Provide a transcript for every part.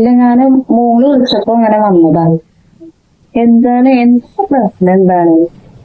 ഇല്ല ഞാൻ മോൾ വിളിച്ചപ്പോ അങ്ങനെ വന്നതാണ്. എന്താണ്? എന്താ പ്രശ്നം? എന്താണ്?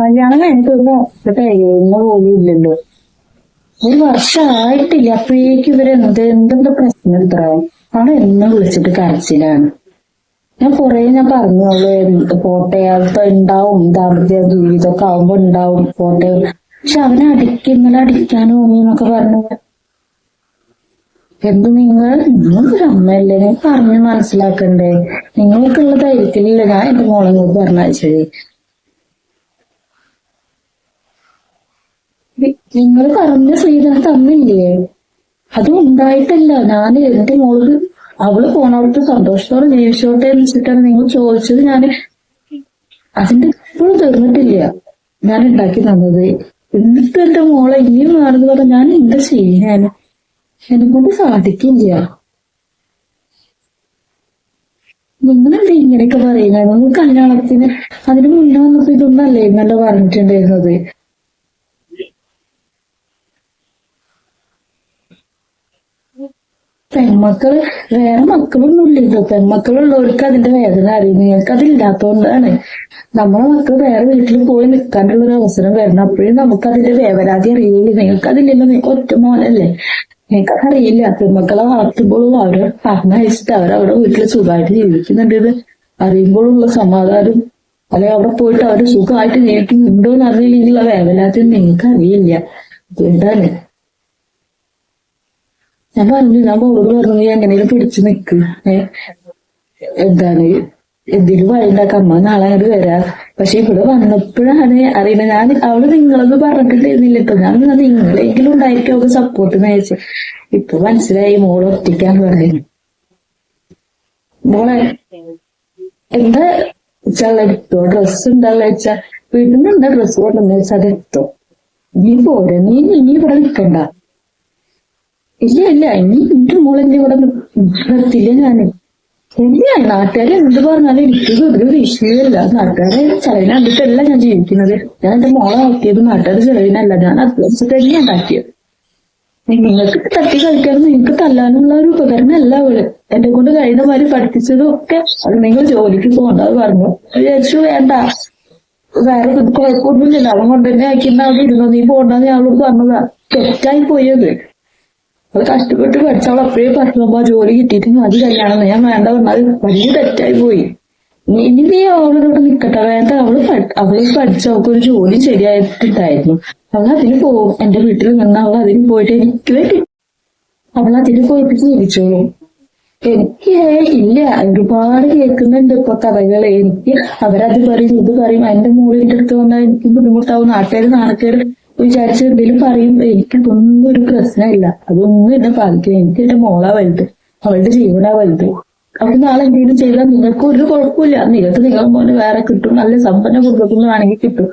കല്യാണം കഴിഞ്ഞിട്ടൊന്നും കഴിയുന്ന പോലും ഇല്ലല്ലോ. ഒരു വർഷമായിട്ടില്ല അപ്പോഴേക്കും ഇവരെന്ത് എന്തെന്താ പ്രശ്നം ഇത്ര? അവിടെ എന്നെ വിളിച്ചിട്ട് കരച്ചിലാണ്. ഞാൻ കൊറേ ഞാൻ പറഞ്ഞു എന്ത് പോട്ടെ ഉണ്ടാവും ദാമ്പത്യ ദുരിതമൊക്കെ ആവുമ്പോ ഉണ്ടാവും പോട്ടെ. പക്ഷെ അവനെ അടിക്കുന്നില്ല അടിക്കാനും എന്നൊക്കെ പറഞ്ഞു. എന്ത് നിങ്ങൾ നിങ്ങളൊരു നിങ്ങൾ പറഞ്ഞ് മനസ്സിലാക്കണ്ടേ? നിങ്ങൾക്കുള്ള ധൈര്യത്തിലില്ല ഞാൻ എന്റെ മോളെ നോക്ക് പറഞ്ഞയച്ചത്? നിങ്ങൾ പറഞ്ഞ സ്ത്രീധനം തന്നില്ലേ? അത് ഉണ്ടായിട്ടല്ല. ഞാൻ എന്റെ മോൾ അവൾ പോണവർക്ക് സന്തോഷത്തോടെ ജീവിച്ചോട്ടെ എന്ന് വെച്ചിട്ടാണ് നിങ്ങൾ ചോദിച്ചത്. ഞാൻ അതിന്റെ ഇപ്പോഴും തീർന്നിട്ടില്ല. ഞാൻ ഉണ്ടാക്കി തന്നത്. എന്നിട്ട് എന്റെ മോളെ ഇനിയും വേണമെന്ന് പറഞ്ഞാൽ ഞാൻ എന്താ ചെയ്യാൻ? എന്നെ കൊണ്ട് സാധിക്കില്ല നിങ്ങളെന്താ ഇങ്ങനെയൊക്കെ പറയുന്നത്? നിങ്ങൾ കല്യാണത്തിന് അതിന് മുന്നേ വന്നപ്പോ ഇതൊന്നല്ലേ ഇന്നലെ പറഞ്ഞിട്ടുണ്ടായിരുന്നത്? പെൺമക്കൾ വേറെ മക്കളൊന്നും ഇല്ലല്ലോ പെൺമക്കളുള്ളവർക്ക് അതിന്റെ വേദന അറിയും. നിങ്ങൾക്ക് അതില്ലാത്തോണ്ടാണ് നമ്മളെ മക്കൾ വേറെ വീട്ടിൽ പോയി നിൽക്കാനുള്ള ഒരു അവസരം വരണം അപ്പോഴും നമുക്ക് അതിന്റെ വേവലാതി അറിയില്ല. നിങ്ങൾക്ക് അതില്ലല്ലോ ഒറ്റ മോനല്ലേ. നിങ്ങൾക്ക് അറിയില്ല പെൺമക്കളെ വളർത്തുമ്പോഴും അവരെ പറഞ്ഞയച്ചിട്ട് അവരവിടെ വീട്ടിൽ സുഖമായിട്ട് ജീവിക്കുന്നുണ്ട് അറിയുമ്പോഴുള്ള സമാധാനം. അല്ലെ അവിടെ പോയിട്ട് അവർ സുഖമായിട്ട് ജീവിക്കുന്നുണ്ടോ എന്ന് അറിയില്ല വേവലാത്തിൽ നിങ്ങൾക്ക് അറിയില്ല അതുകൊണ്ടാണ്. ഞാൻ പറഞ്ഞു ഞാൻ മോളോട് പറഞ്ഞു എങ്ങനെയും പിടിച്ചു നിക്ക്. ഏ? എന്താണ്? എന്തെങ്കിലും വഴിണ്ടാക്കാം അമ്മ നാളെ അങ്ങോട്ട് വരാം. പക്ഷെ ഇവിടെ വന്നപ്പോഴാണ് അറിയുന്നത്. ഞാൻ അവൾ നിങ്ങളൊന്നും പറഞ്ഞിട്ടില്ല ഇപ്പൊ ഞാൻ നിങ്ങളെങ്കിലും ഉണ്ടായിരിക്കും അവൾക്ക് സപ്പോർട്ട് നയിച്ചു ഇപ്പൊ മനസ്സിലായി മോൾ ഒറ്റയ്ക്കാന്ന് പറയുന്നു മോളെ എന്താ വെച്ചാൽ എടുത്തോ? ഡ്രസ് ഉണ്ടല്ലോ വെച്ചാ? വീട്ടിൽ നിന്ന് എന്താ ഡ്രസ് കൊണ്ടെന്ന് വെച്ചാൽ അത് എടുത്തോ? നീ പോരെ. നീ ഇനി ഇവിടെ നിൽക്കണ്ട ഇല്ല ഇല്ല. ഇനി എന്റെ മോളെന്റെ ഇവിടെ നിർത്തില്ല ഞാൻ. ഇല്ല നാട്ടുകാരെ എന്ത് പറഞ്ഞാലും എനിക്ക് ഒരു വിഷയമല്ല നാട്ടുകാരെ ചെലവിനെ കണ്ടിട്ടല്ല ഞാൻ ജീവിക്കുന്നത്. ഞാൻ എന്റെ മോളെ നോക്കിയത് നാട്ടുകാർ ചെലവിനല്ല. ഞാൻ അത്യാവശ്യം തന്നെയാണ് ഉണ്ടാക്കിയത് നിങ്ങൾക്ക് തട്ടി കളിക്കാനും നിങ്ങൾക്ക് തല്ലാനുള്ള ഒരു ഉപകരണം അല്ല അവൾ. എന്നെ കൊണ്ട് കഴിയുന്ന മാതിരി പഠിപ്പിച്ചതും ഒക്കെ അത് നിങ്ങൾ ജോലിക്ക് പോകണ്ട അത് പറഞ്ഞു. വിചാരിച്ചു വേണ്ട. വേറെ കുഴപ്പമൊന്നുമില്ല അവൻ കൊണ്ടുതന്നെ അവിടെ ഇരുന്നു. നീ പോണ്ടെന്ന് ഞങ്ങളോട് പറഞ്ഞതാ. തെറ്റായി പോയത് അത് കഷ്ടപ്പെട്ട് പഠിച്ചവൾ അപ്പോഴേ പറഞ്ഞപ്പോ ജോലി കിട്ടിയിട്ട് മതി കല്യാണം ഞാൻ വേണ്ട പറഞ്ഞാൽ വലിയ തെറ്റായി പോയി. ഇനി നീ അവളോട് നിക്കട്ടെ. വേണ്ട അവൾ അവൾ പഠിച്ച അവൾക്ക് ഒരു ജോലി ശരിയായിട്ടുണ്ടായിരുന്നു. അവൾ അതിന് പോവും എന്റെ വീട്ടിൽ നിന്ന് അവൾ അതിന് പോയിട്ട് എനിക്ക് വേണ്ടി അവൾ അതിന് പോയിട്ട് ജീവിച്ചോളും എനിക്ക് ഇല്ല. ഒരുപാട് കേൾക്കുന്നുണ്ട് ഇപ്പൊ കഥകൾ. എനിക്ക് അവരത് പറയും ഇത് പറയും. എന്റെ മോളിന്റെ അടുത്ത് വന്നാൽ എനിക്ക് ബുദ്ധിമുട്ടാവും. നാട്ടുകാർ നാണക്കേട് വിചാരിച്ച് എന്തെങ്കിലും പറയും. എനിക്കതൊന്നും ഒരു പ്രശ്നമില്ല. അതൊന്നും എന്നെ ബാധിക്കില്ല. എനിക്ക് എന്റെ മോളാ വലുത്. അവളുടെ ജീവനാ വലുത്. അപ്പൊ നാളെ എന്തെങ്കിലും ചെയ്താൽ നിങ്ങൾക്ക് ഒരു കുഴപ്പമില്ല. നിങ്ങൾക്ക് നിങ്ങളെ മോനെ വേറെ കിട്ടും. നല്ല സമ്പന്ന കുടുംബത്തിൽ വേണമെങ്കിൽ കിട്ടും.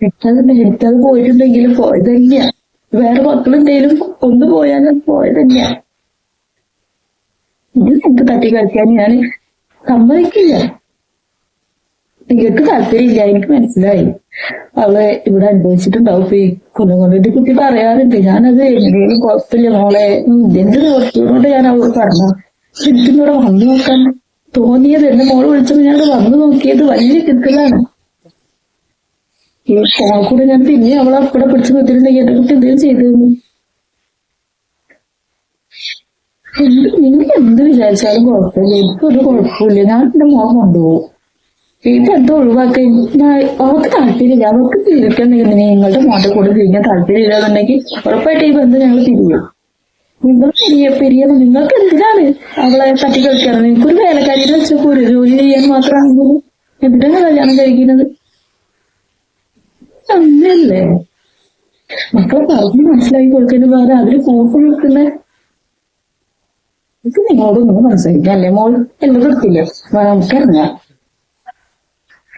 എനിക്കത് എനിക്കത് പോയിട്ടുണ്ടെങ്കിലും പോയത് തന്നെയാ വേറെ മക്കളെന്തെങ്കിലും ഒന്ന് പോയാലും പോയത് തന്നെയാ ഇത് എനിക്ക് തട്ടി കളിക്കാൻ ഞാൻ സമ്മതിക്കില്ല. നിങ്ങൾക്ക് താല്പര്യമില്ല എനിക്ക് മനസ്സിലായി. അവളെ ഇവിടെ അനുഭവിച്ചിട്ടുണ്ടാവും. ഈ കൊല്ലം കൊണ്ടിട്ട് കുട്ടി പറയാറുണ്ട് ഞാനത് എന്തെങ്കിലും കുഴപ്പമില്ല മോളെ. എന്റെ ദിവസത്തോടെ ഞാൻ അവളോട് പറഞ്ഞു ശരിക്കും ഇവിടെ വന്നു നോക്കാൻ തോന്നിയത് എന്റെ മോൾ വിളിച്ചപ്പോ ഞാൻ വന്നു നോക്കിയത് വലിയ കിട്ടലാണ് ഈ ഫോൺ കൂടെ ഞാൻ പിന്നെ അവളെ അപ്പടെ പിടിച്ചു നിർത്തിയിട്ടുണ്ടെങ്കിൽ എന്റെ കുട്ടി എന്തെങ്കിലും ചെയ്തിരുന്നു നിങ്ങൾ എന്ത് വിചാരിച്ചാലും കുഴപ്പമില്ല. എനിക്കൊരു കുഴപ്പമില്ല. ഞാൻ എന്റെ മോൻ കൊണ്ടുപോകും. ഇതെന്തോ ഒഴിവാക്കി അവർക്ക് താല്പര്യമില്ല. അവർക്ക് ജീവിക്കാൻ നിങ്ങളുടെ മോന്റെ കൂടെ കഴിഞ്ഞാൽ താല്പര്യമില്ല എന്നുണ്ടെങ്കിൽ ഉറപ്പായിട്ട് ഈ ബന്ധം ഞങ്ങൾ തിരിയും നിങ്ങൾ പെരിയ പെരിയ നിങ്ങൾക്ക് എന്തിനാണ് അവളെ തട്ടി കളിക്കാറ് നിങ്ങൾക്കൊരു വേലക്കാരിയെ വെച്ചപ്പോ ഒരു ജോലി ചെയ്യാൻ മാത്രമാണെങ്കിൽ എന്തിനാണ് കല്യാണം കഴിക്കുന്നത്? അങ്ങനല്ലേ? മക്കളെ പറഞ്ഞ് മനസ്സിലാക്കി കൊടുക്കുന്നതിന് പകരം അവർ കൂപ്പ് കൊടുക്കുന്ന എനിക്ക് നിങ്ങളോടൊന്നും മനസ്സിലാക്കില്ല അല്ലേ മോൾ? എല്ലാം കൊടുക്കില്ല നമുക്കറിഞ്ഞാം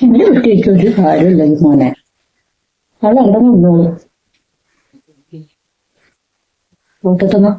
എന്നെ കുട്ടിക്ക് ഒരു കാര്യമില്ല ഈ മോനെ. അവൾ അവിടെ നിന്നോളൂ കൂട്ടത്തുനിന്ന്